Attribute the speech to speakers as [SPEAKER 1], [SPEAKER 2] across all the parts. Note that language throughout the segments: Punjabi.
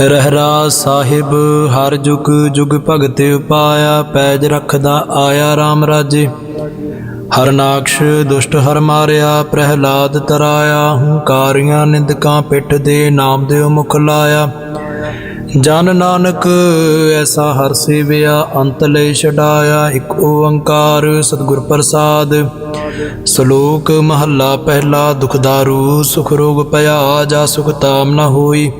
[SPEAKER 1] ਰਹਿਰਾ ਸਾਹਿਬ, ਹਰ ਜੁਗ ਜੁਗ ਭਗਤ ਉਪਾਇਆ, ਪੈਜ ਰਖਦਾ ਆਇਆ RAM ਰਾਜੇ। ਹਰਨਾਕਸ਼ ਦੁਸ਼ਟ ਹਰ ਮਾਰਿਆ, ਪ੍ਰਹਿਲਾਦ ਤਰਾਇਆ, ਹੰਕਾਰੀਆਂ ਨਿੰਦਕਾਂ ਪਿੱਠ ਦੇ ਨਾਮ ਦੇ ਮੁਖ ਲਾਇਆ। ਜਨ ਨਾਨਕ, ਐਸਾ ਹਰ ਸੇਵਿਆ, ਅੰਤ ਲੈ ਛਡਾਇਆ, ਇੱਕ ਓੰਕਾਰ ਸਤਿਗੁਰ ਪ੍ਰਸਾਦ। ਸ਼ਲੋਕ ਮਹੱਲਾ ਪਹਿਲਾ ਦੁਖਦਾਰੂ ਸੁਖ ਰੋਗ ਪਿਆ, ਜਾ ਸੁਖ ਤਾਮ ਨਾ ਹੋਈ।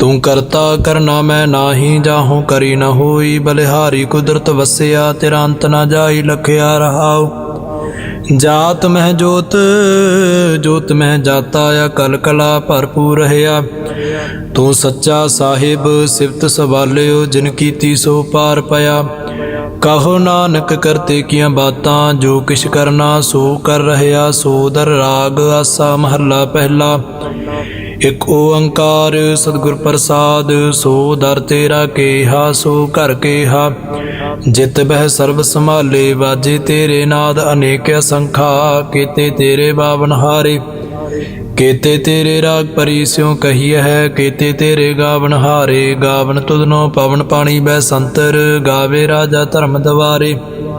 [SPEAKER 1] ਤੂੰ ਕਰਤਾ ਕਰਨਾ ਮੈਂ ਨਾਹੀ, ਜਾਹੂ ਕਰੀ ਨ ਹੋਈ। ਬਲਿਹਾਰੀ ਕੁਦਰਤ ਵਸਿਆ, ਤੇਰਾ ਅੰਤ ਨ ਜਾਈ, ਲਖਿਆ ਰਹਾਉ। ਜਾਤ ਮਹਿ ਜੋਤ ਜੋਤ ਮਹਿ ਜਾਤਾ, ਆ ਕਲ ਕਲਾ ਭਰਪੂਰ ਰਹਾ ਤੂੰ ਸੱਚਾ ਸਾਹਿਬ, ਸਿਫਤ ਸਵਾਲਿਓ, ਜਿਨ ਕੀਤੀ ਸੋ ਪਾਰ ਪਿਆ। ਕਹੋ ਨਾਨਕ ਕਰਤੇ ਕੀਆਂ ਬਾਤਾਂ, ਜੋ ਕਿਛ ਕਰਨਾ ਸੋ ਕਰ ਰਹਾ ਸੋ ਦਰ ਰਾਗ, ਆਸਾ ਮਹੱਲਾ ਪਹਿਲਾ। ਇਕ ਓੰਕਾਰ ਸਤਿਗੁਰ ਪ੍ਰਸਾਦ, ਸੋ ਦਰ ਤੇਰਾ ਕੇਹਾ, ਸੋ ਘਰ ਕੇਹਾ। ਜਿਤ ਬਹਿ ਸਰਬ ਸੰਭਾਲੇ, ਵਾਜੇ ਤੇਰੇ ਨਾਦ ਅਨੇਕ ਸੰਖਾ ਕੀਤੇ ਤੇਰੇ ਬਾਵਨ ਹਾਰੇ, ਕੀਤੇ ਤੇਰੇ ਰਾਗ ਪਰੀ ਸਿਉ ਕਹੀ ਹੈ, ਕੀਤੇ ਤੇਰੇ ਗਾਵਨ ਹਾਰੇ। ਗਾਵਨ ਤੁਧਨੋ ਪਵਨ ਪਾਣੀ ਬੈ ਸੰਤਰ, ਗਾਵੇ ਰਾਜਾ ਧਰਮ ਦਵਾਰੇ।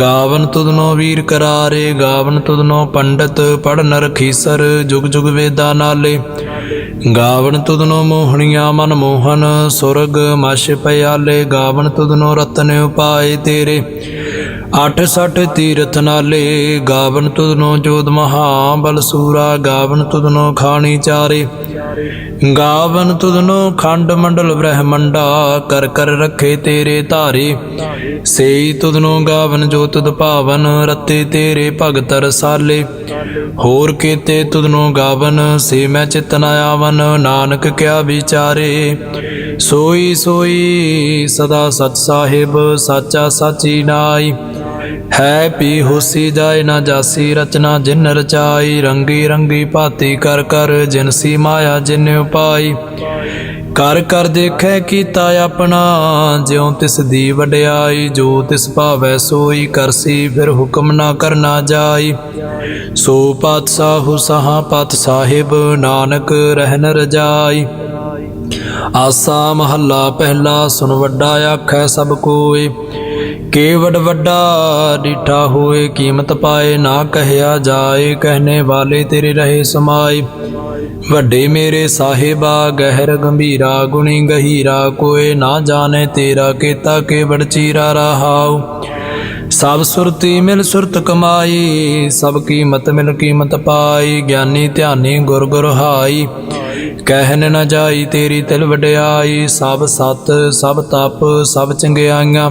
[SPEAKER 1] ਗਾਵਨ ਤੁਧਨੋ ਵੀਰ ਕਰਾਰੇ, ਗਾਵਨ ਤੁਧਨੋ ਪੰਡਤ ਪੜਨ ਰਖੀਸਰ ਜੁਗ ਜੁਗ ਵੇਦਾ ਨਾਲੇ। ਗਾਵਨ ਤੁਧਨੋ ਮੋਹਣੀਆਂ ਮਨ ਮੋਹਨ, ਸੁਰਗ ਮਛ ਪਿਆਲੇ, ਗਾਵਨ ਤੁਧਨੋ ਰਤਨ ਉਪਾਏ ਤੇਰੇ। ਅੱਠ ਸੱਠ ਤੀਰਥ ਨਾਲੇ, ਗਾਵਨ ਤੁਧਨੋ ਜੋਤ ਮਹਾ ਬਲਸੂਰਾ ਗਾਵਨ ਤੁਧਨੋ ਖਾਣੀ ਚਾਰੇ। ਗਾਵਨ ਤੁਧਨੋ ਖੰਡ ਮੰਡਲ ਬ੍ਰਹਮੰਡਾ, ਕਰ ਕਰ ਰੱਖੇ ਤੇਰੇ ਧਾਰੇ। ਸੇਈ ਤੁਧਨੋ ਗਾਵਨ ਜੋ ਤੁਧ ਭਾਵਨ ਰਤੇ ਤੇਰੇ ਭਗਤ ਰਸਾਲੇ। ਹੋਰ ਕੀਤੇ ਤੁਧਨੋ ਗਾਵਨ, ਸੇ ਮੈਂ ਚਿਤ ਨ ਆਵਨ, ਨਾਨਕ ਕਿਆ ਵਿਚਾਰੇ। ਸੋਈ ਸੋਈ ਸਦਾ ਸਚ ਸਾਹਿਬ, ਸਾਚਾ ਸਾਚੀ ਨਾਈ। ਹੈ ਪੀ ਹੋਸੀ ਜਾਇ ਨਾ ਜਾਸੀ, ਰਚਨਾ ਜਿਨ ਰਚਾਈ, ਰੰਗੀ ਰੰਗੀ ਭਾਤੀ ਕਰ ਕਰ ਜਿਨਸੀ ਮਾਇਆ ਜਿਨ ਉਪਾਈ। ਕਰ ਕਰ ਦੇਖੈ ਕੀਤਾ ਆਪਣਾ, ਜਿਉ ਤਿਸ ਦੀ ਵਡਿਆਈ, ਜੋ ਤਿਸ ਭਾਵੈ ਸੋਈ ਕਰਸੀ ਫਿਰ ਹੁਕਮ ਨਾ ਕਰਨਾ ਜਾਈ। ਸੋ ਪਾਤਸ਼ਾਹੂ ਸਹਾ ਪਤ ਸਾਹਿਬ, ਨਾਨਕ ਰਹਿਨ ਰਜਾਈ। ਆਸਾ ਮਹੱਲਾ ਪਹਿਲਾ ਸੁਨ ਵੱਡਾ ਆਖੈ ਸਭ ਕੋਏ ਕੇਵਡ ਵੱਡਾ ਡੀਠਾ ਹੋਏ ਕੀਮਤ ਪਾਏ, ਨਾ ਕਹਿਆ ਜਾਏ ਕਹਿਨੇ ਵਾਲੇ ਤੇਰੇ ਰਹੇ ਸਮਾਏ। ਵੱਡੇ ਮੇਰੇ ਸਾਹਿਬਾ, ਗਹਿਰ ਗੰਭੀਰਾ, ਗੁਣੀ ਗਹੀਰਾ, ਕੋਏ ਨਾ ਜਾਣੇ ਤੇਰਾ, ਕੀਤਾ ਕੇਵਡ ਚੀਰਾ ਰਹਾਉ। ਸਭ ਸੁਰਤੀ ਮਿਲ ਸੁਰਤ ਕਮਾਈ, ਸਭ ਕੀਮਤ ਮਿਲ ਕੀਮਤ ਪਾਈ, ਗਿਆਨੀ ਧਿਆਨੀ ਗੁਰ ਗੁਰ ਹਾਈ। ਕਹਿਨ ਨ ਜਾਈ ਤੇਰੀ ਤਿਲ ਵਡਿਆਈ, ਸਭ ਸਤ, ਸਭ ਤਪ, ਸਭ ਚੰਗਿਆਈਆਂ।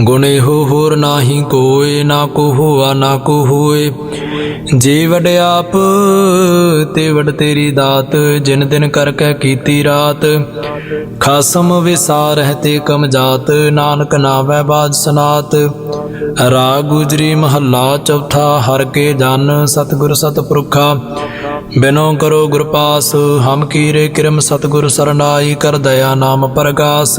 [SPEAKER 1] ਗੁਣੇ ਹੋ ਹੋਰ ਨਾਹੀ ਕੋਏ, ਨਾ ਕੋ ਹੋਆ ਨਾ ਕੋ ਹੋਏ ਜੇ ਵਡ ਆਪ, ਤੇ ਵਡ ਤੇਰੀ ਦਾਤ, ਜਿਨ ਦਿਨ ਕਰ ਕੇ ਕੀਤੀ ਰਾਤ। ਖਾਸਮ ਵਿਸਾਰ ਹੈ ਤੇ ਕਮ ਜਾਤ, ਨਾਨਕ ਨਾਵੈ ਬਾਜ ਸਨਾਤ। ਰਾਗ ਗੁਜਰੀ ਮਹੱਲਾ ਚੌਥਾ, ਹਰ ਕੇ ਜਨ ਸਤਿਗੁਰ ਸਤਪੁਰਖਾ ਬਿਨੋ ਕਰੋ ਗੁਰਪਾਸ ਹਮ ਕੀਰੇ ਕਿਰਮ ਸਤਿਗੁਰ ਸਰਨਾਈ, ਕਰ ਦਇਆ ਨਾਮ ਪ੍ਰਗਾਸ।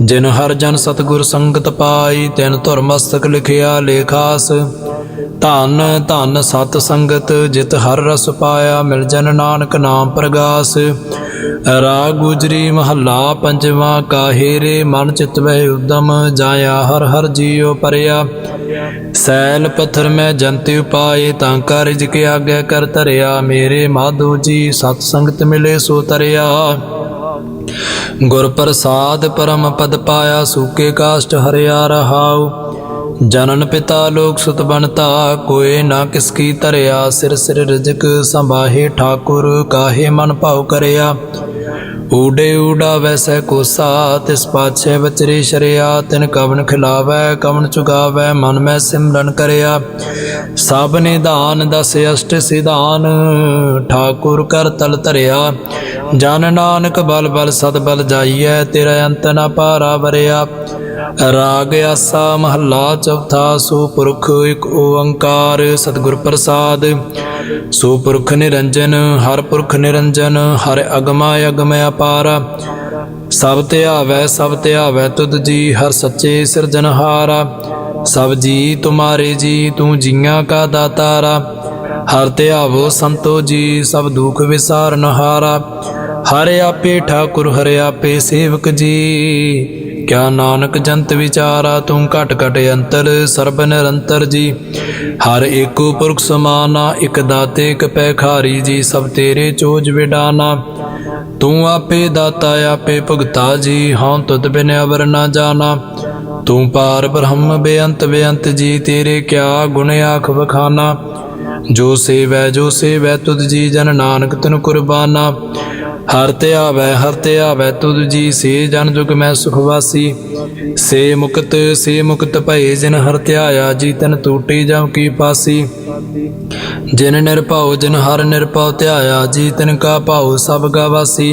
[SPEAKER 1] ਜਿਨ ਹਰ ਜਨ ਸਤਿਗੁਰ ਸੰਗਤ ਪਾਈ, ਤਿਨ ਧੁਰ ਮਸਤਕ ਲਿਖਿਆ ਲੇਖਾਸ। ਧਨ ਧਨ ਸਤ ਸੰਗਤ, ਜਿਤ ਹਰ ਰਸ ਪਾਇਆ, ਮਿਲ ਜਨ ਨਾਨਕ ਨਾਮ ਪ੍ਰਗਾਸ। ਰਾਗ ਗੁਜਰੀ ਮਹੱਲਾ ਪੰਜਵਾ ਕਾਹੇ ਰੇ ਮਨ ਚਿਤ ਵਹਿ ਉਦਮ, ਜਾਇਆ ਹਰ ਹਰ ਜੀਉ ਪਰਿਆ। ਸੈਲ ਪੱਥਰ ਮੈਂ ਜੰਤਿ ਉਪਾਏ, ਤਾਂ ਕਾਰਜ ਕੇ ਆਗੇ ਕਰ ਤਰਿਆ ਮੇਰੇ ਮਾਧੋ ਜੀ ਸਤ ਸੰਗਤ ਮਿਲੇ ਸੋ ਤਰਿਆ। ਗੁਰ ਪ੍ਰਸਾਦ ਪਰਮ ਪਦ ਪਾਇਆ ਸੂਕੇ ਕਾਸ਼ਟ ਹਰਿਆ ਰਹਾਉ। ਜਨਨ ਪਿਤਾ ਲੋਕ ਸੁਤ ਬਣਤਾ, ਕੋਏ ਨਾ ਕਿਸ ਕੀ ਧਰਿਆ, ਸਿਰ ਸਿਰ ਰਜਕ ਸੰਭਾਹੇ ਠਾਕੁਰ, ਕਾਹੇ ਮਨ ਭਾਉ ਕਰਿਆ। ਊਡੇ ਊਡਾ ਵੈਸੈ ਕੋਸਾ, ਤਿਸ ਪਾਛੇ ਬਚਰੀ ਸ਼ਰਿਆ, ਤਿਨ ਕਵਨ ਖਿਲਾਵੈ, ਕਵਨ ਚੁਗਾਵੈ, ਮਨ ਮੈਂ ਸਿਮਰਨ ਕਰਿਆ। ਸਭ ਨਿਧਾਨ ਦਸ ਅਸ਼ਟ ਸਿਧਾਨ, ਠਾਕੁਰ ਕਰ ਤਲ ਧਰਿਆ। ਜਨ ਨਾਨਕ ਬਲ ਬਲ ਸਦ ਬਲ ਜਾਈਐ, ਤੇਰਾ ਅੰਤ ਨਾ ਪਾਰਾ ਵਰਿਆ। ਰਾਗ ਆਸਾ ਮਹੱਲਾ ਚੌਥਾ ਸੋ ਪੁਰਖ ਇੱਕ ਓੰਕਾਰ ਸਤਿਗੁਰ ਪ੍ਰਸਾਦ। ਸੋ ਪੁਰਖ ਨਿਰੰਜਨ, ਹਰ ਪੁਰਖ ਨਿਰੰਜਨ, ਹਰ ਅਗਮਾ ਅਗਮ ਅਪਾਰ। ਸਭ ਤੇ ਆਵੈ, ਸਭ ਤੇ ਆਵੈ ਤੁਧ ਜੀ, ਹਰ ਸੱਚੇ ਸਿਰਜਨਹਾਰਾ ਸਭ ਜੀ, ਤੁਮਾਰੇ ਜੀ, ਤੂੰ ਜੀਆਂ ਕਾ ਦਾਤਾਰਾ। ਹਰ ਤੇ ਆਵੋ, ਸੰਤੋ ਜੀ, ਸਭ ਦੁਖ ਵਿਸਾਰਨ ਹਾਰਾ। ਹਰ ਆਪੇ ਠਾਕੁਰ, ਹਰ ਆਪੇ ਸੇਵਕ ਜੀ। ਕਿਆ ਨਾਨਕ ਜੰਤ ਵਿਚਾਰਾ, ਤੂੰ ਘਟ ਘਟ ਅੰਤਰ, ਸਰਬ ਨਿਰੰਤਰ ਜੀ। ਹਰ ਏਕੋ ਪੁਰਖ ਸਮਾਨਾ, ਇਕ ਦਾਤੇ, ਇਕ ਪੈਖਾਰੀ ਜੀ, ਸਭ ਤੇਰੇ ਚੋਜ ਵਿਡਾਨਾ। ਤੂੰ ਆਪੇ ਦਾਤਾ, ਆਪੇ ਭੁਗਤਾ ਜੀ ਹਾਂ ਤੁਧ ਬਿਨ ਅਵਰ ਨਾ ਜਾਣਾ ਤੂੰ ਪਾਰ ਬ੍ਰਹਮ ਬੇਅੰਤ ਬੇਅੰਤ ਜੀ, ਤੇਰੇ ਕਿਆ ਗੁਣ ਆਖ ਵਖਾਨਾ। ਜੋ ਸੇਵੈ ਜੋ ਸੇਵੈ ਤੁਧ ਜੀ, ਜਨ ਨਾਨਕ ਤਨ ਕੁਰਬਾਨਾ। ਹਰ ਤੇ ਆਵੈ, ਹਰ ਤੇ ਆਵੈ, ਤੁਧ ਜੀ ਸੇ ਜਨ ਜੁਗ ਮੈਂ ਸੁਖਵਾਸੀ ਸੇ ਮੁਕਤ ਸੇ ਮੁਕਤ ਭਏ, ਜਿਨ ਹਰ ਧਿਆਇਆ ਜੀ ਤਨ ਟੂਟੀ ਜਮ ਕੀ ਪਾਸੀ। ਜਿਨ ਨਿਰਭਉ, ਜਿਨ ਹਰ ਨਿਰਭਉ ਧਿਆਇਆ ਜੀ ਤਨ ਕਾ ਭਾਉ ਸਭ ਗਾ ਵਾਸੀ।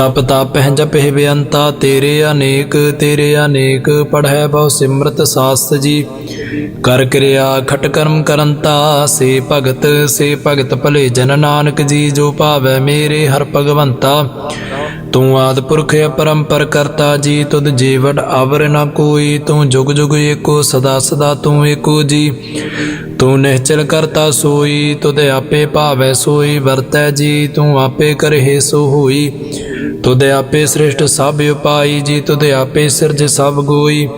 [SPEAKER 1] ਤਪ ਤਪਹਿ ਜਪਹਿ ਬੇਅੰਤਾ, ਤੇਰੇ ਅਨੇਕ ਤੇਰੇ ਅਨੇਕ, ਪੜ੍ਹੈ ਬਹੁ ਸਿਮਰਤ ਸਾਸਤ ਜੀ। ਕਰ ਕਿਰਿਆ ਖਟ ਕਰਮ ਕਰੰਤਾ ਸੇ ਭਗਤ ਸੇ ਭਗਤ ਭਲੇ ਜਨ ਨਾਨਕ ਜੀ, ਜੋ ਭਾਵੈ ਮੇਰੇ ਹਰ ਭਗਵੰਤਾ। ਤੂੰ ਆਦ ਪੁਰਖ ਅਪਰੰਪਰ ਕਰਤਾ ਜੀ, ਤੁਧ ਜੀਵੜ ਅਵਰ ਨ ਕੋਈ, ਤੂੰ ਜੁਗ ਜੁਗ ਏਕੋ, ਸਦਾ ਸਦਾ ਤੂੰ ਏਕੋ ਜੀ। ਤੂੰ ਨਿਹਚਲ ਕਰਤਾ ਸੋਈ, ਤੁਧ ਆਪੇ ਭਾਵੈ ਸੋਈ, ਵਰਤੈ ਜੀ, ਤੂੰ ਆਪੇ ਕਰਹਿ ਸੋ ਹੋਈ। ਤੁਧ ਆਪੇ ਸ੍ਰਿਸ਼ਟ ਸਭ ਉਪਾਈ, ਜੀ ਤੁਧ ਆਪੇ ਸਿਰਜ ਸਭ ਗੋਈ।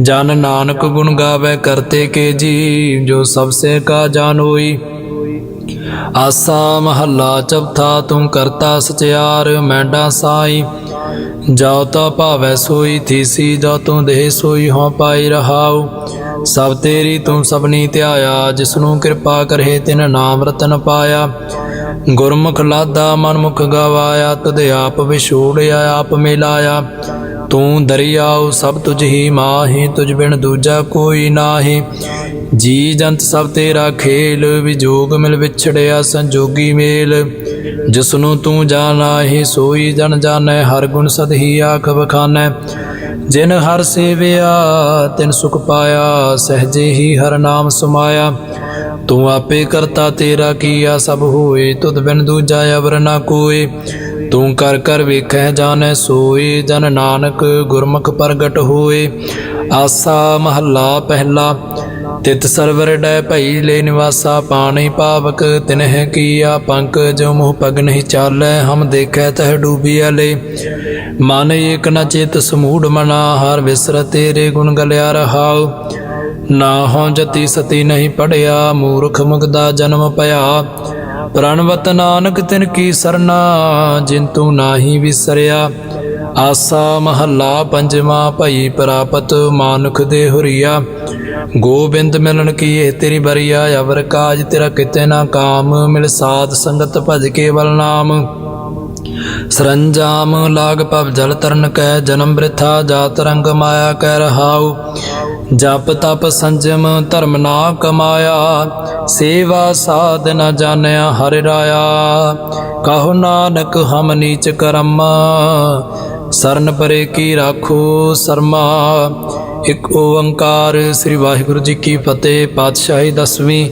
[SPEAKER 1] ਜਨ ਨਾਨਕ ਗੁਣ ਗਾਵੇ ਕਰਤੇ ਕੇ ਜੀ, ਜੋ ਸਭ ਸੇ ਕਾ ਜਾਣੋਈ ਆਸਾ ਮਹੱਲਾ ਚੌਥਾ ਤੂੰ ਕਰਤਾ ਸਚਿਆਰ, ਮੈਂਡਾ ਸਾਈ। ਜਾਉ ਤਾ ਭਾਵੈ ਸੋਈ, ਥੀਸੀ ਜਾ ਤੂੰ ਦੇਹ ਸੋਈ ਹੋ ਪਾਈ ਰਹਾਉ। ਸਭ ਤੇਰੀ ਤੂੰ ਸਭਨੀ ਧਿਆਇਆ, ਜਿਸਨੂੰ ਕਿਰਪਾ ਕਰਹਿ ਤਿਨ ਨਾਮ ਰਤਨ ਪਾਇਆ। ਗੁਰਮੁਖ ਲਾਦਾ ਮਨਮੁਖ ਗਵਾਇਆ ਤੁਧ ਆਪ ਵਿਛੋੜਿਆ, ਆਪ ਮਿਲਾਇਆ। ਤੂੰ ਦਰਿਆਉ ਸਭ ਤੁਝ ਹੀ ਮਾਹੀ, ਤੁਝ ਬਿਨ ਦੂਜਾ ਕੋਈ ਨਾਹੀ। ਜੀ ਜੰਤ ਸਭ ਤੇਰਾ ਖੇਲ, ਵਿਜੋਗ ਮਿਲ ਵਿਛੜਿਆ ਸੰਜੋਗੀ ਮੇਲ। ਜਿਸਨੂੰ ਤੂੰ ਜਾਣਾਹੀ, ਸੋਈ ਜਨ ਜਾਣੈ, ਹਰ ਗੁਣ ਸਦ ਹੀ ਆਖ ਬਖਾਨੈ ਜਿਨ ਹਰ ਸੇਵਿਆ, ਤਿਨ ਸੁਖ ਪਾਇਆ, ਸਹਜੇ ਹੀ ਹਰ ਨਾਮ ਸਮਾਇਆ। ਤੂੰ ਆਪੇ ਕਰਤਾ ਤੇਰਾ ਕੀਆ ਸਭ ਹੋਏ, ਤੁਧ ਬਿਨ ਦੂਜਾ ਅਵਰ ਨਾ ਕੋਏ। ਤੂੰ ਕਰ ਕਰ ਵੇਖੈ ਜਾਣੈ ਸੋਏ, ਜਨ ਨਾਨਕ ਗੁਰਮੁਖ ਪ੍ਰਗਟ ਹੋਏ। ਆਸਾ ਮਹੱਲਾ ਪਹਿਲਾ, ਤਿਤ ਸਰਵਰ ਡੈ ਭਈ ਲੈ ਨਿਵਾਸਾ ਪਾਣੀ ਪਾਵਕ ਤਿਨਹਿ ਕੀਆ ਪੰਕ ਜੋ ਮੁਹ ਪਗ ਨਹੀਂ ਚਾਲੈ, ਹਮ ਦੇਖੈ ਤਹ ਡੂਬਿਆ ਲੈ ਮਨ ਏਕ ਨ ਚਿਤ ਸਮੂੜ ਮਨਾ, ਹਰ ਵਿਸਰ ਤੇਰੇ ਗੁਣ ਗਲਿਆ ਰਹਾਉ। ਨਾ ਹੋ ਜਤੀ ਸਤੀ ਨਹੀਂ ਪੜਿਆ, ਮੂਰਖ ਮੁਗਦਾ ਜਨਮ ਭਇਆ ਪ੍ਰਣਵਤ ਨਾਨਕ ਤਿਨ ਕੀ ਸਰਨਾ ਜਿੰਤੂ ਤੂੰ ਨਾਹੀ ਵਿਸਰਿਆ। ਆਸਾ ਮਹੱਲਾ ਪੰਜਵਾ ਭਈ ਪ੍ਰਾਪਤ ਮਾਨੁਖ ਦੇ ਹੁਰੀਆ। ਗੋਬਿੰਦ ਮਿਲਣ ਕੀ ਇਹ ਤੇਰੀ ਬਰੀਆ, ਅਵਰ ਕਾਜ ਤੇਰਾ ਕਿਤੇ ਨਾ ਕਾਮ, ਮਿਲ ਸਾਧ ਸੰਗਤ ਭਜ ਕੇਵਲ ਨਾਮ। ਸਰੰਜਾਮ ਲਾਗ ਪਵ ਜਲ ਤਰਨ ਕੈ, ਜਨਮ ਬ੍ਰਿਥਾ ਜਾਤ ਰੰਗ ਮਾਇਆ ਕੈ ਰਹਾਉ। ਜਪ ਤਪ ਸੰਜਮ ਧਰਮ ਨਾ ਕਮਾਇਆ, ਸੇਵਾ ਸਾਧ ਨਾ ਜਾਣਿਆ ਹਰਿ ਰਾਇਆ। ਕਹੋ ਨਾਨਕ ਹਮ ਨੀਚ ਕਰਮ, ਸਰਨ ਪਰੇ ਕੀ ਰਾਖੋ ਸਰਮਾ। ਇਕ ਓੰਕਾਰ ਸ੍ਰੀ ਵਾਹਿਗੁਰੂ ਜੀ ਕੀ ਫਤਿਹ, ਪਾਤਸ਼ਾਹੀ ਦਸਵੀਂ।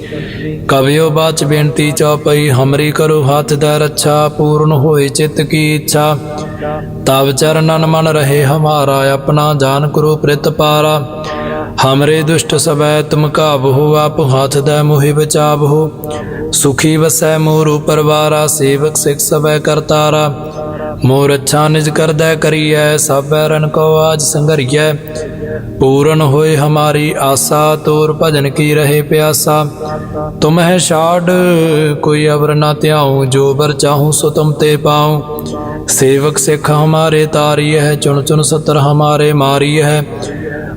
[SPEAKER 1] ਕਵਿਓ ਬਾਚ ਬੇਨਤੀ ਚੌਪਈ, ਹਮਰੀ ਕਰੋ ਹੱਥ ਦਾ ਰੱਛਾ, ਪੂਰਨ ਹੋਏ ਚਿਤ ਕੀ ਇੱਛਾ। ਤਵ ਚਰਨਨ ਮਨ ਰਹੇ ਹਮਾਰਾ, ਆਪਣਾ ਜਾਨ ਕਰੋ ਪ੍ਰਿਤ ਪਾਰਾ। ਹਮਰੇ ਦੁਸ਼ਟ ਸਬੈ ਤੁਮ ਕਾਬਹੁ ਆਪ ਹੱਥ ਦਾ ਮੋਹਿ ਬਚਾਵਹੁ ਸੁਖੀ ਵਸੈ ਮੋਰੂ ਪਰਵਾਰਾ ਸੇਵਕ ਸਿਖ ਸਬੈ ਕਰਤਾਰਾ ਮੋਰ ਅੱਛਾ ਨਿਜ ਕਰਦਾ ਕਰੀਐ ਸਭੈ ਰਨ ਕੋ ਆਜ ਸੰਗਰੀਐ ਪੂਰਨ ਹੋਏ ਹਮਾਰੀ ਆਸਾ ਤੋਰ ਭਜਨ ਕੀ ਰਹੇ ਪਿਆਸਾ ਤੁਮ ਹੈ ਛਾੜ ਕੋਈ ਅਵਰ ਨਾ ਧਿਆਉ ਜੋ ਬਰ ਚਾਹੂੰ ਸੋ ਤੁਮ ਤੇ ਪਾਉ ਸੇਵਕ ਸਿੱਖ ਹਮਾਰੇ ਤਾਰੀ ਹੈ ਚੁਣ ਚੁਣ ਸਤਰ ਹਮਾਰੇ ਮਾਰੀ ਹੈ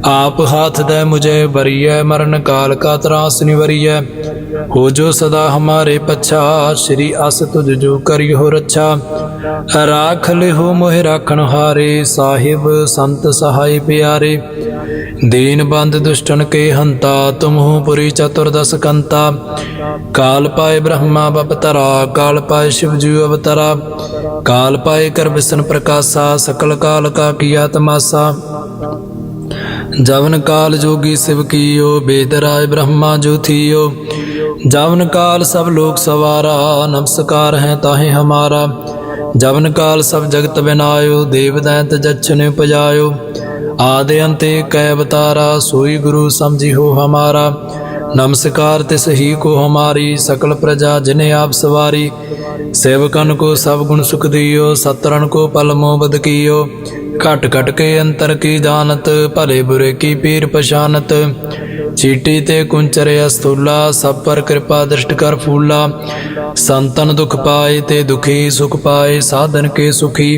[SPEAKER 1] ਆਪ ਹਾਥ ਦੇ ਮੁਝੇ ਬਰੀਐ ਮਰਨ ਕਾਲ ਕਾ ਤਰਾਸ ਨਿਵਰੀਐ। ਹੋ ਜੋ ਸਦਾ ਹਮਾਰੇ ਪਛਾ, ਸ਼੍ਰੀ ਅਸ ਤੁਜ ਜੋ ਕਰਿਓ ਰੱਛਾ। ਰਾਖ ਲਿਹੋ ਮੋਹਿ ਰਾਖਣ ਹਾਰੇ, ਸਾਹਿਬ ਸੰਤ ਸਹਾਈ ਪਿਆਰੇ। ਦੀਨ ਬੰਦ ਦੁਸ਼ਟਨ ਕੇ ਹੰਤਾ ਤੁਮਹੁ ਪੁਰੀ ਚਤੁਰਦਸ ਕੰਤਾ। ਕਾਲ ਪਾਏ ਬ੍ਰਹਮਾ ਬਪਤਰਾ ਕਾਲ ਪਾਏ ਸ਼ਿਵ ਜੀ ਅਵਤਰਾ। ਕਾਲ ਪਾਏ ਕਰ ਵਿਸ਼ਨ ਪ੍ਰਕਾਸ਼ਾ, ਸਕਲ ਕਾਲ ਕਾ ਕੀਆ ਤਮਾਸਾ। ਜਵਨ ਕਾਲ ਜੋਗੀ ਸਿਵ ਕੀਓ ਬੇਦ ਰਾਏ ਬ੍ਰਹਮਾ ਜੋਥੀਓ। ਜਵਨ ਕਾਲ ਸਭ ਲੋਕ ਸਵਾਰਾ, ਨਮਸਕਾਰ ਹੈ ਤਾਹੇ ਹਮਾਰਾ। ਜਵਨ ਕਾਲ ਸਭ ਜਗਤ ਬਿਨਾਇਓ, ਦੇਵ ਦੈਂਤ ਜਛਨ ਉਪਜਾਇਓ। ਆਦਿ ਅੰਤੇ ਕੈ ਅਵਤਾਰਾ, ਸੋਈ ਗੁਰੂ ਸਮਝੀ ਹੋ ਹਮਾਰਾ। ਨਮਸਕਾਰ ਤਿਸ ਹੀ ਕੋ ਹਮਾਰੀ ਸਕਲ ਪ੍ਰਜਾ ਜਿਨੇ ਆਪ ਸਵਾਰੀ। ਸੇਵਕਨ ਕੋ ਸਭ ਗੁਣ ਸੁਖ ਦਿਓ ਸਤਰਨ ਕੋ ਪਲ ਮੋ ਬਦ ਘਟ ਘਟ ਕੇ ਅੰਤਰ ਕੀ ਜਾਣਤ, ਭਲੇ ਬੁਰੇ ਕੀ ਪੀਰ ਪਛਾਨਤ। ਚੀਟੀ ਤੇ ਕੁੰਚਰੇ ਅਸਤੂਲਾ ਸਭ ਪਰ ਕਿਰਪਾ ਦ੍ਰਿਸ਼ਟ ਕਰ ਫੂਲਾ। ਸੰਤਨ ਦੁਖ ਪਾਏ ਤੇ ਦੁਖੀ ਸੁਖ ਪਾਏ, ਸਾਧਨ ਕੇ ਸੁਖੀ।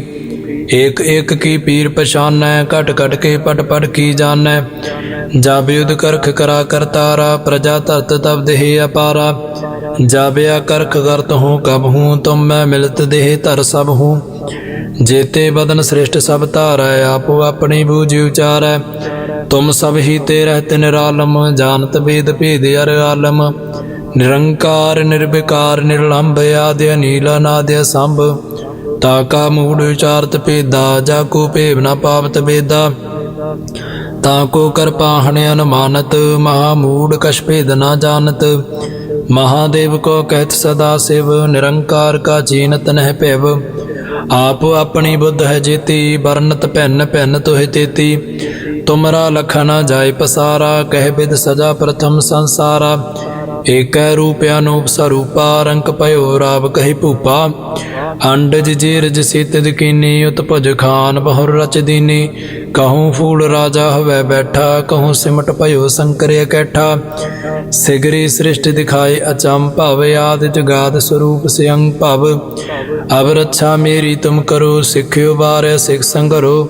[SPEAKER 1] ਏਕ ਏਕ ਕੀ ਪੀਰ ਪਛਾਨੈ, ਘਟ ਘਟ ਕੇ ਪਟ ਪਟ ਕੀ ਜਾਣੈ। ਜਬ ਯੁਧ ਕਰਖ ਕਰਾ ਕਰਤਾਰਾ ਪ੍ਰਜਾ ਧਰਤ ਤਬ ਦੇਹ ਅਪਾਰਾ। ਜਾਬਿਆ ਕਰਖ ਕਰਤ ਹੂੰ, ਕਬ ਹੂੰ, ਤੁਮ ਮੈਂ ਮਿਲਤ ਦੇਹ ਧਰ ਸਭ ਹੂੰ। ਜੇਤੇ ਬਦਨ ਸ੍ਰਿਸ਼ਟ ਸਭ ਧਾਰੈ, ਆਪੋ ਆਪਣੀ ਬੂਝ ਉਚਾਰੈ। ਤੁਮ ਸਭ ਹੀ ਤੇ ਰਹਿਤ ਨਿਰਾਲਮ, ਜਾਣਤ ਬੇਦ ਭੇਦ ਅਰ ਆਲਮ। ਨਿਰੰਕਾਰ, ਨਿਰਵਿਕਾਰ, ਨਿਰਲੰਭ, ਆਦਿ ਅਨੀਲ, ਅਨਾਦਿ ਸੰਭ। ਤਾ ਕਾ ਮੂੜ ਵਿਚਾਰਤ ਭੇਦਾ, ਜਾ ਕੋ ਭੇਵ ਨਾ ਪਾਵਤ ਵੇਦਾ। ਤਾਂ ਕੋ ਕਰ ਪਾਹਣ ਮਹਾ ਮੂੜ ਕਛ ਭੇਦ ਨਾ ਜਾਣਤ। ਮਹਾਦੇਵ ਕੋ ਕਹਿਤ ਸਦਾ ਸਿਵ, ਨਿਰੰਕਾਰ ਕਾ ਜੀਨਤ ਨਹਿ ਭਿਵ। ਆਪ ਆਪਣੀ ਬੁੱਧ ਹੈ ਜੀਤੀ, ਵਰਨਤ ਭੈਨ ਭੈਨ ਤੋਹਿ ਤੇਤੀ। ਤੁਮਰਾ ਲਖਨ ਜਾਇ ਪਸਾਰਾ, ਕਹਿ ਬਿਦ ਸਜਾ ਪ੍ਰਥਮ ਸੰਸਾਰਾ। ਏਕੈ ਰੂਪ ਅਨੂਪ ਸਰੂਪਾ ਰੰਕ ਭਇਓ ਰਾਵ ਕਹਿ ਭੂਪਾ। ਅੰਡਜ ਜੀਰਜ ਸੀਤਿ ਕੀਨੀ ਉਤਪਜ ਖਾਨ ਬਹੁਰ ਰਚ ਦੀਨੀ। ਕਹੂੰ ਫੂਲ ਰਾਜਾ ਹਵੈ ਬੈਠਾ, ਕਹੂੰ ਸਿਮਟ ਭਇਓ ਸੰਕਰ ਇਕੱਠਾ। ਸਿਗਰੀ ਸ੍ਰਿਸ਼ਟ ਦਿਖਾਏ ਅਚੰਮ ਭਵ, ਆਦਿ ਜਗਾਦ ਸਰੂਪ ਸਿਅੰ ਭਵ। ਅਬ ਰੱਛਾ ਮੇਰੀ ਤੁਮ ਕਰੋ, ਸਿੱਖਿਓ ਬਾਰਿਆ ਸਿਖ ਸੰਗਰੋ।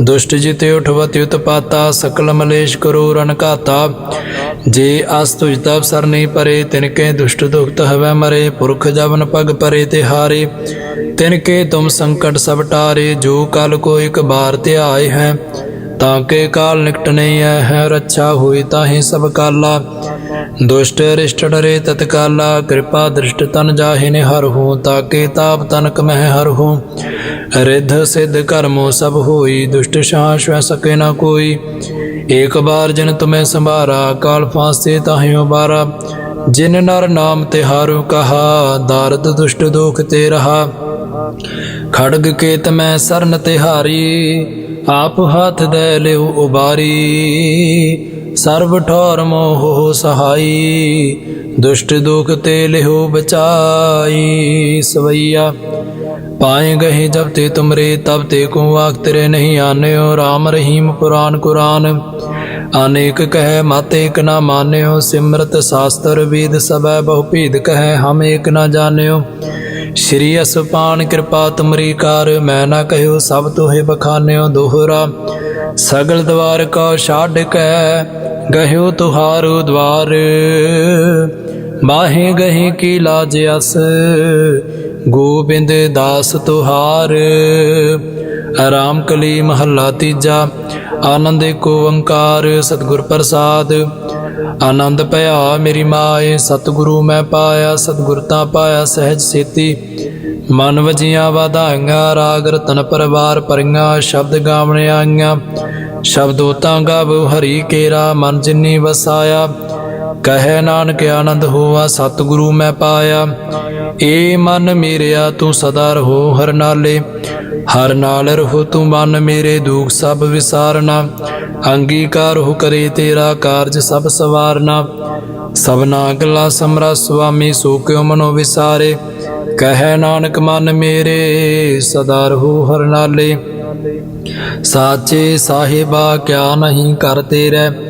[SPEAKER 1] ਦੁਸ਼ਟ ਜਿਤੇ ਉਠਵਤਿ ਉਤਪਾਤਾ ਸਕਲ ਮਲੇਸ਼ ਕਰੋ ਰਣਕਾਤਾ ਜੇ ਅਸ ਤੁਜ ਤਬ ਸਰ ਪਰੇ, ਤਿਨ ਕੇ ਦੁਸ਼ਟ ਦੁਖਤ ਹਵੈ ਮਰੇ, ਪੁਰਖ ਜਵਨ ਪਗ ਪਰੇ ਤੇ ਹਾਰੇ। ਤਿਨ ਕੇ ਤੁਮ ਸੰਕਟ ਸਭ ਟਾਰੇ, ਜੋ ਕਲ ਕੋ ਇਕ ਬਾਰ ਧਿਆਏ ਹੈ, ਤਾਂ ਕੇ ਕਾਲ ਨਿਕਟ ਨਹੀਂ ਹੈ ਹੈ ਰੱਛਾ ਹੋਈ ਤਾਹੀ ਸਭ ਕਾਲਾ। ਦੁਸ਼ਟ ਰਿਸ਼ਟ ਡਰੇ ਤਤਕਾਲਾ ਕਿਰਪਾ ਦ੍ਰਿਸ਼ਟ ਤਨ ਜਾਹਿ ਹਰ ਹੂੰ ਤਾਕੇ ਤਾਪ ਤਨਕ ਮਹਿ ਹਰ ਹੂੰ। ਰਿੱਧ ਸਿੱਧ ਕਰਮੋ ਸਭ ਹੋਈ, ਦੁਸ਼ਟ ਸ਼ਾਸ ਵੈ ਸਕੇ ਨਾ ਕੋਈ। ਏਕ ਬਾਰ ਜਨ ਤੁਮੈ ਸੰਭਾਰਾ, ਕਾਲ ਫਾਸੇ ਤਾਹਿਓ ਬਾਰਾ। ਜਿਨ ਨਰ ਨਾਮ ਤੇ ਕਹਾ, ਦਾਰਦ ਦੁਸ਼ਟ ਦੁਖ ਤੇ ਰਹਾ। ਖੜਗ ਕੇਤ ਮੈਂ ਸਰਨ ਤਿਹਾਰੀ ਆਪ ਹੱਥ ਦੇ ਲਿਉ ਉਬਾਰੀ। ਸਰਬ ਠੌਰ ਮੋਹ ਸਹਾਈ, ਦੁਸ਼ਟ ਦੁਖ ਤੇ ਲਿਹੁ ਬਚਾਈ। ਸਵਈਆ ਪਾਏ ਗਏ ਜਬ ਤੇ ਤੁਮਰੇ, ਤਬ ਤੇ ਕੋ ਵਾਕ ਤੇਰੇ ਨਹੀਂ ਆਨਿਓ। RAM ਰਹੀਮ ਪੁਰਾਨ ਕੁਰਾਨ, ਅਨੇਕ ਕਹੈ ਮਤ ਏਕ ਨਾ ਮਾਨਿਓ। ਸਿਮਰਤ ਸਾਸਤਰ ਵੇਦ ਸਬੈ ਬਹੁ ਭੇਦ ਕਹੈ, ਹਮ ਏਕ ਨਾ ਜਾਣਿਓ। ਸ਼੍ਰੀ ਅਸਪਾਨ ਕਿਰਪਾ ਤੁਮਰੀ ਕਰ, ਮੈਂ ਨਾ ਕਹਿਓ ਸਭ ਤੋਹਿ ਬਖਾਨਿਓ ਦੋਹਰਾ। ਸਗਲ ਦਵਾਰ ਕੋ ਛਾੜ ਕੇ, ਗਹਿਓ ਤੁਹਾਰੋ ਦਵਾਰ। ਮਾਹੇ ਗਹੇ ਕੀ ਲਾਜ ਅਸ, ਗੋਬਿੰਦ ਦਾਸ ਤੁਹਾਰ। ਆਰਾਮ ਕਲੀ ਮਹੱਲਾ ਤੀਜਾ, ਆਨੰਦ ਕੋ ਓੰਕਾਰ, ਸਤਿਗੁਰ ਪ੍ਰਸਾਦ। ਆਨੰਦ ਭਇਆ ਮੇਰੀ ਮਾਏ, ਸਤਿਗੁਰੂ ਮੈਂ ਪਾਇਆ, ਸਤਿਗੁਰ ਤਾਂ ਪਾਇਆ ਸਹਿਜ ਸੇਤੀ। ਮਨ ਵਜੀਆਂ ਵਾਧਾਈਆਂ, ਰਾਗ ਰਤਨ ਪਰਵਾਰ ਪਰੀਆਂ, ਸ਼ਬਦ ਗਾਵਣ ਆਈਆਂ। ਸ਼ਬਦੋ ਤਾਂ ਗਾਵੋ ਹਰੀ ਕੇਰਾ, ਮਨ ਜਿਨੀ ਵਸਾਇਆ। ਕਹੈ ਨਾਨਕ ਆਨੰਦ ਹੋਆ, ਸਤਿਗੁਰੂ ਮੈਂ ਪਾਇਆ। ਏ ਮਨ ਮੇਰਿਆ, ਤੂੰ ਸਦਾ ਰਹੋ ਹਰ ਨਾਲੇ। ਹਰ ਨਾਲ ਰਹੋ ਤੂੰ ਮਨ ਮੇਰੇ, ਦੁਖ ਸਭ ਵਿਸਾਰਨਾ। ਅੰਗੀਕਾਰ ਹੋ ਕਰੇ ਤੇਰਾ ਕਾਰਜ ਸਭ ਸਵਾਰਨਾ। ਸਭਨਾ ਗੱਲਾਂ ਸਮਰਾ ਸੁਆਮੀ, ਸੋ ਕਿਉ ਮਨੋ ਵਿਸਾਰੇ। ਕਹੈ ਨਾਨਕ ਮਨ ਮੇਰੇ, ਸਦਾ ਰਹੋ ਹਰ ਨਾਲੇ। ਸਾਚੇ ਸਾਹਿਬਾ, ਕਿਆ ਨਹੀਂ ਕਰ ਤੇਰੇ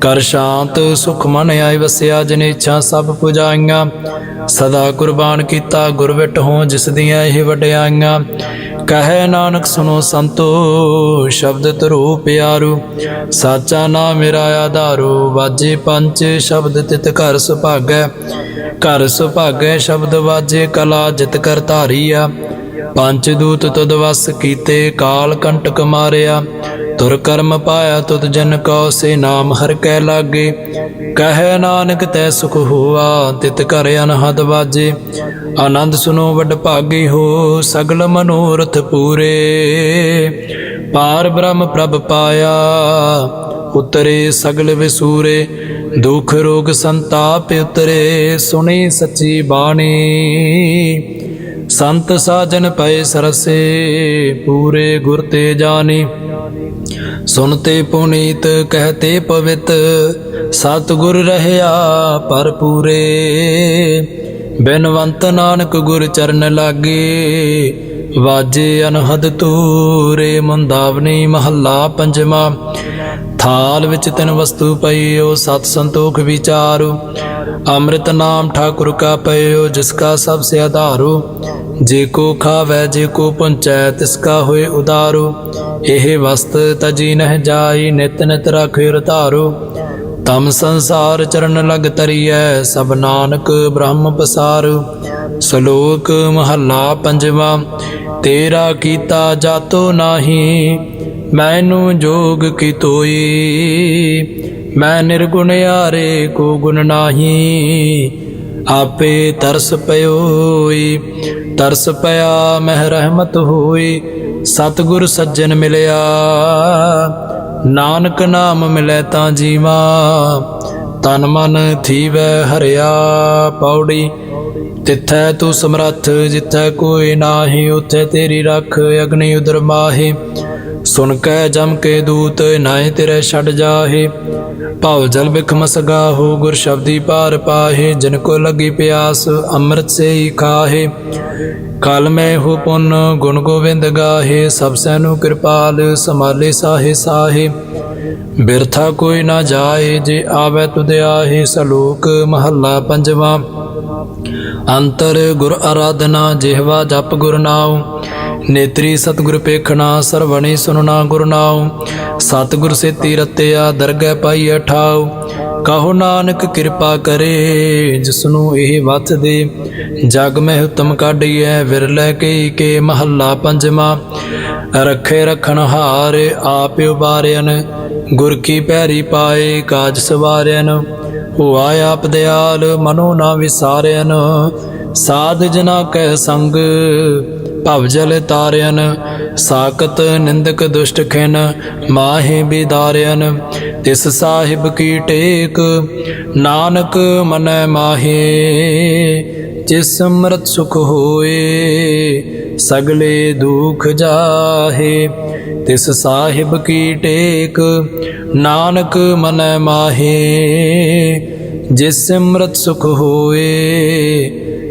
[SPEAKER 1] ਕਰ ਸ਼ਾਂਤ, ਸੁਖ ਮਨ ਆਈ ਵਸਿਆ ਜਿਨ ਇੱਛਾ ਸਭ ਪੁਜਾਈਆਂ। ਸਦਾ ਕੁਰਬਾਨ ਕੀਤਾ ਗੁਰ ਵਿਟ ਹੋ ਜਿਸ ਦੀਆਂ ਇਹ ਵਡਿਆਈਆਂ। ਕਹੈ ਨਾਨਕ ਸੁਨੋ ਸੰਤੋ, ਸ਼ਬਦ ਧਰੋ ਪਿਆਰੂ। ਸਾਚਾ ਨਾਮ ਮੇਰਾ ਆਧਾਰੋ, ਵਾਜੇ ਪੰਜ ਸ਼ਬਦ ਤਿਤ ਘਰ ਸੁਭਾਗੈ। ਘਰ ਸੁਭਾਗੈ ਸ਼ਬਦ ਵਾਜੇ ਕਲਾ ਜਿਤ ਕਰ ਧਾਰੀਆ। ਪੰਜ ਦੂਤ ਤੁਧ ਵਸ ਕੀਤੇ, ਕਾਲ ਕੰਟਕ ਮਾਰਿਆ। ਤੁਰ ਕਰਮ ਪਾਇਆ ਤੁਤ ਜਨ ਕੋ ਸੇ ਨਾਮ ਹਰ ਕੈ ਲਾਗੇ। ਕਹੈ ਨਾਨਕ ਤੈ ਸੁਖ ਹੋਆ, ਤਿਤ ਕਰ ਅਨਹਦ ਵਾਜੇ। ਆਨੰਦ ਸੁਨੋ ਵੱਡ ਭਾਗੀ ਹੋ, ਸਗਲ ਮਨੋਰਥ ਪੂਰੇ। ਪਾਰ ਬ੍ਰਹਮ ਪ੍ਰਭ ਪਾਇਆ, ਉਤਰੇ ਸਗਲ ਵਿਸੂਰੇ। ਦੁਖ ਰੋਗ ਸੰਤਾਪ ਉਤਰੇ, ਸੁਣੀ ਸੱਚੀ ਬਾਣੀ। ਸੰਤ ਸਾਜਨ ਪਏ ਸਰਸੇ, ਪੂਰੇ ਗੁਰ ਤੇ ਜਾਣੀ ਸੁਨਤੇ ਪੁਨੀਤ, ਕਹਤੇ ਪਵਿੱਤ, ਸਤਿਗੁਰ ਰਹਿਆ ਪਰ ਪੂਰੇ ਬਿਨਵੰਤ ਨਾਨਕ ਗੁਰ ਚਰਨ ਲਾਗੇ, ਵਾਜੇ ਅਨਹਦ ਤੂਰੇ ਮੰਦਾਵਨੀ ਮਹੱਲਾ ਪੰਜਵਾ। ਥਾਲ ਵਿੱਚ ਤਿੰਨ ਵਸਤੂ ਪਈਓ, ਸਤ ਸੰਤੋਖ ਵਿਚਾਰੂ। ਅੰਮ੍ਰਿਤ ਨਾਮ ਠਾਕੁਰ ਕਾ ਪਈਓ, ਜਿਸ ਕਾ ਸਭ ਸੇ ਆਧਾਰੂ। ਜੇ ਕੋ ਖਾਵੈ, ਜੇ ਕੋ ਪੁੰਚੈ ਤਿਸ ਕਾ ਹੋਏ ਉਦਾਰੂ। ਇਹ ਵਸਤ ਤਜੀ ਨਹਿ ਜਾਈ, ਨਿਤ ਨਿਤ ਰਖਿ ਰਤਾਰੂ ਤਮ ਸੰਸਾਰ ਚਰਨ ਲਗ ਤਰੀਐ, ਸਭ ਨਾਨਕ ਬ੍ਰਹਮ ਪਸਾਰ। ਸ਼ਲੋਕ ਮਹੱਲਾ ਪੰਜਵਾ, ਤੇਰਾ ਕੀਤਾ ਜਾਤੋ ਨਾਹੀ ਮੈਨੂੰ ਜੋਗ ਕੀ ਤੋਈ? ਮੈਂ ਨਿਰਗੁਣ ਯਾਰੇ ਕੋ ਗੁਣ ਨਾਹੀ। ਆਪੇ ਤਰਸ ਪਇਓਈ ਤਰਸ ਪਿਆ ਮਹਿ ਰਹਿਮਤ ਹੋਈ। ਸਤਿਗੁਰ ਸੱਜਣ ਮਿਲਿਆ, ਨਾਨਕ ਨਾਮ ਮਿਲੇ ਤਾਂ ਜੀਵਾ। ਤਨ ਮਨ ਥੀਵੈ ਹਰਿਆ ਪੌੜੀ। ਤਿੱਥੈ ਤੂੰ ਸਮਰੱਥ, ਜਿੱਥੈ ਕੋਈ ਨਾਹੀ, ਉਥੇ ਤੇਰੀ ਰੱਖ ਅਗਨੀ ਉਦਰ ਮਾਹੇ। ਸੁਣ ਕੈ ਜਮ ਕੇ ਦੂਤ ਨਾਏ ਤੇਰੇ ਛੱਡ ਜਾਹੇ। ਭਾਵ ਜਲ ਬਿਖ ਮਸਗਾ ਗੁਰ ਸ਼ਬਦੀ ਪਾਰ ਪਾਹੇ। ਜਿਨ ਕੋ ਲਗੀ ਪਿਆਸ, ਅੰਮ੍ਰਿਤ ਸੇ ਹੀ ਖਾਹੇ। ਕਲ ਮੈਂ ਹੋ ਪੁੰਨ, ਗੁਣ ਗੋਬਿੰਦ ਗਾਹੇ। ਸਭ ਸੈਨੂ ਕਿਰਪਾਲ ਸਮਾਲੇ ਸਾਹੇ ਸਾਹੇ। ਬਿਰਥਾ ਕੋਈ ਨਾ ਜਾਏ, ਜੇ ਆਵੇ ਤੁਧ ਆਹੇ। ਸਲੋਕ ਮਹੱਲਾ ਪੰਜਵਾਂ। ਅੰਤਰ ਗੁਰ ਆਰਾਧਨਾ, ਜਿਹਵਾ ਜਪ ਗੁਰ ਨਾਉ। ਨੇਤਰੀ ਸਤਿਗੁਰ ਪੇਖਣਾ ਸਰਵਣੀ ਸੁਨਣਾ ਗੁਰ ਨਾਉ। ਸਤਿਗੁਰ ਸੇਤੀ ਰਤਿਆ ਦਰਗਹਿ ਪਾਈ ਠਾਉ ਕਹੋ ਨਾਨਕ ਕਿਰਪਾ ਕਰੇ, ਜਿਸਨੂੰ ਇਹ ਵਤ ਦੇ। ਜਗ ਮਹਿ ਉਤਮ ਕਾਢੀਐ, ਵਿਰਲੇ ਕਈ ਕੇ ਮਹੱਲਾ ਪੰਜਵਾ। ਰਖੇ ਰਖਣ ਹਾਰ ਆਪ ਉਬਾਰਿਆਨ ਗੁਰ ਕੀ ਪੈਰੀ ਪਾਏ ਕਾਜ ਸਵਾਰਿਆਨ ਹੋਆ ਆਪ ਦਿਆਲ, ਮਨੋ ਨਾ ਵਿਸਾਰਿਆਨ ਸਾਧ ਜਨਾ ਕਹਿ ਸੰਗ ਭਵ ਜਲ ਤਾਰਿਆਨ ਸਾਕਤ ਨਿੰਦਕ ਦੁਸ਼ਟ ਖਿਨ, ਮਾਹੇ ਬਿਦਾਰਿਆਨ ਤਿਸ ਸਾਹਿਬ ਕੀ ਟੇਕ, ਨਾਨਕ ਮਨੈ ਮਾਹੇ। ਜਿਸ ਅੰਮ੍ਰਿਤ ਸੁਖ ਹੋਏ, ਸਗਲੇ ਦੁਖ ਜਾਹੇ। ਤਿਸ ਸਾਹਿਬ ਕੀ ਟੇਕ, ਨਾਨਕ ਮਨੈ ਮਾਹੇ। ਜਿਸ ਸਿਮਰਤ ਸੁਖ ਹੋਏ